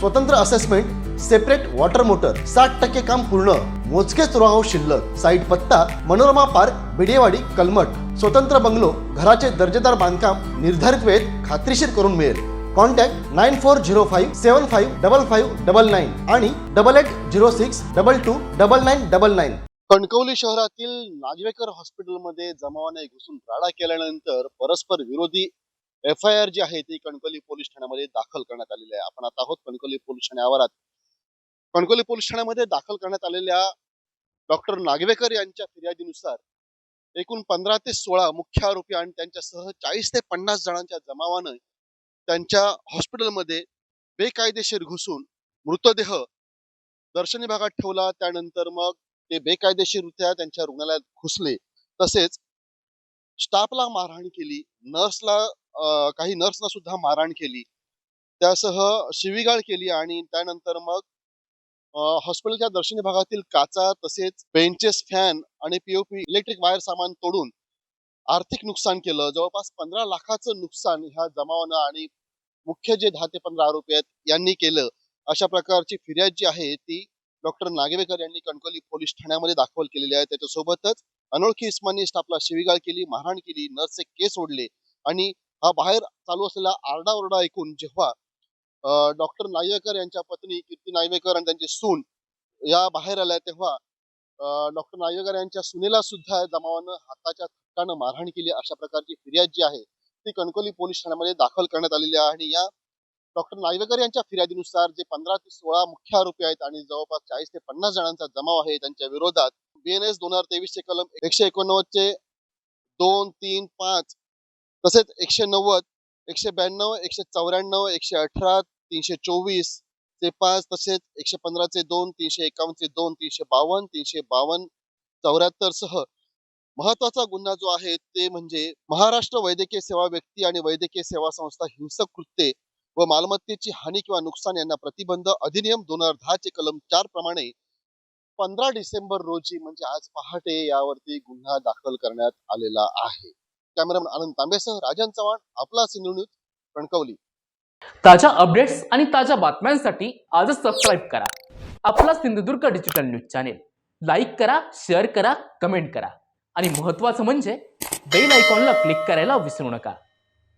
स्वतंत्र assessment separate water motor साठ टक्के काम पूर्ण मोजकेच रो शिल्लक साईट पत्ता मनोरमा पार्क बिडेवाडी कलमट. स्वतंत्र बंगलो घराचे दर्जेदार बांधकाम निर्धारित वेळेत खात्रीशीर करून मिळेल. Contact nine four zero five seven five double five double nine आणि double eight zero six double two double nine double nine Kankavli शहरातील नागवेकर हॉस्पिटलमध्ये जमावाने घुसून राडा केल्यानंतर परस्पर विरोधी एफ आय आर जी आहे ती कणकवली पोलीस ठाण्यामध्ये दाखल करण्यात आलेली आहे. आपण आता आहोत कणकवली पोलीस ठाणे आवारात. कणकवली पोलीस ठाण्यामध्ये दाखल करण्यात आलेल्या डॉक्टर नागवेकर यांच्या फिर्यादीनुसार एकूण पंधरा ते सोळा मुख्य आरोपी आणि त्यांच्यासह चाळीस ते पन्नास जणांच्या जमावानं त्यांच्या हॉस्पिटलमध्ये बेकायदेशीर घुसून मृतदेह दर्शनी भागात ठेवला. त्यानंतर मग ते बेकायदेशीररित्या त्यांच्या रुग्णालयात घुसले. तसेच स्टाफला मारहाण केली नर्सला काही नर्सला सुद्धा मारहाण केली. त्यासह शिवीगाळ केली आणि त्यानंतर मग हॉस्पिटलच्या दर्शनी भागातील काचा तसेच बेंचेस फॅन आणि पीओपी इलेक्ट्रिक वायर सामान तोडून आर्थिक नुकसान केलं. जवळपास पंधरा लाखाचं नुकसान ह्या जमावानं आणि मुख्य जे दहा ते पंधरा आरोपी आहेत यांनी केलं. अशा प्रकारची फिर्याद जी आहे ती डॉक्टर नागवेकर यांनी कणकवली पोलीस ठाण्यामध्ये दाखल केलेली आहे. त्याच्यासोबतच अनोळखी इस्मानी स्टाफला शिवीगाळ केली मारहाण केली नर्सचे केस ओढले आणि हा बाहेर चालू असलेला आरडाओरडा ऐकून जेव्हा डॉक्टर नायवेकर यांच्या पत्नी कीर्ती नायवेकर आणि त्यांची सून या बाहेर आल्या तेव्हा डॉक्टर नायवेकर यांच्या सुनेला सुद्धा जमावानं हाताच्या थट्टानं मारहाण केली अशा प्रकारची फिर्याद जी आहे ती कणकोली पोलीस ठाण्यामध्ये दाखल करण्यात आलेली आहे. आणि या डॉक्टर नायवेकर यांच्या फिर्यादीनुसार जे पंधरा ते सोळा मुख्य आरोपी आहेत आणि जवळपास चाळीस ते पन्नास जणांचा जमाव आहे त्यांच्या विरोधात बीएनएस दोन हजार तेवीस चे कलम एकशे एकोणनव्वद चे दोन तीन पाच तसेच एकशे नव्वद एकशे ब्याण्णव एकशे चौऱ्याण्णव एकशे अठरा तीनशे चोवीस चे पाच तसेच एकशे पंधराचे दोन तीनशे एकावन्नचे दोन तीनशे बावन्न तीनशे बावन्न चौऱ्याहत्तर सह महत्त्वाचा गुन्हा जो आहे ते म्हणजे महाराष्ट्र वैद्यकीय सेवा व्यक्ती आणि वैद्यकीय सेवा संस्था हिंसक कृत्ये व मालमत्तेची हानी किंवा नुकसान यांना प्रतिबंध अधिनियम दोन हजार दहा चे कलम चार प्रमाणे पंधरा डिसेंबर रोजी म्हणजे आज पहाटे यावरती गुन्हा दाखल करण्यात आलेला आहे. कॅमेरामन आनंद तांबेसह राजन चव्हाण आपला सिंधू न्यूज कणकवली. ताज्या अपडेट्स आणि ताज्या बातम्यांसाठी आजच सबस्क्राईब करा. आपला Sindhudurg digital news channel like करा शेअर करा कमेंट करा. आणि महत्त्वाचं म्हणजे बेल आयकॉनला क्लिक करायला विसरू नका.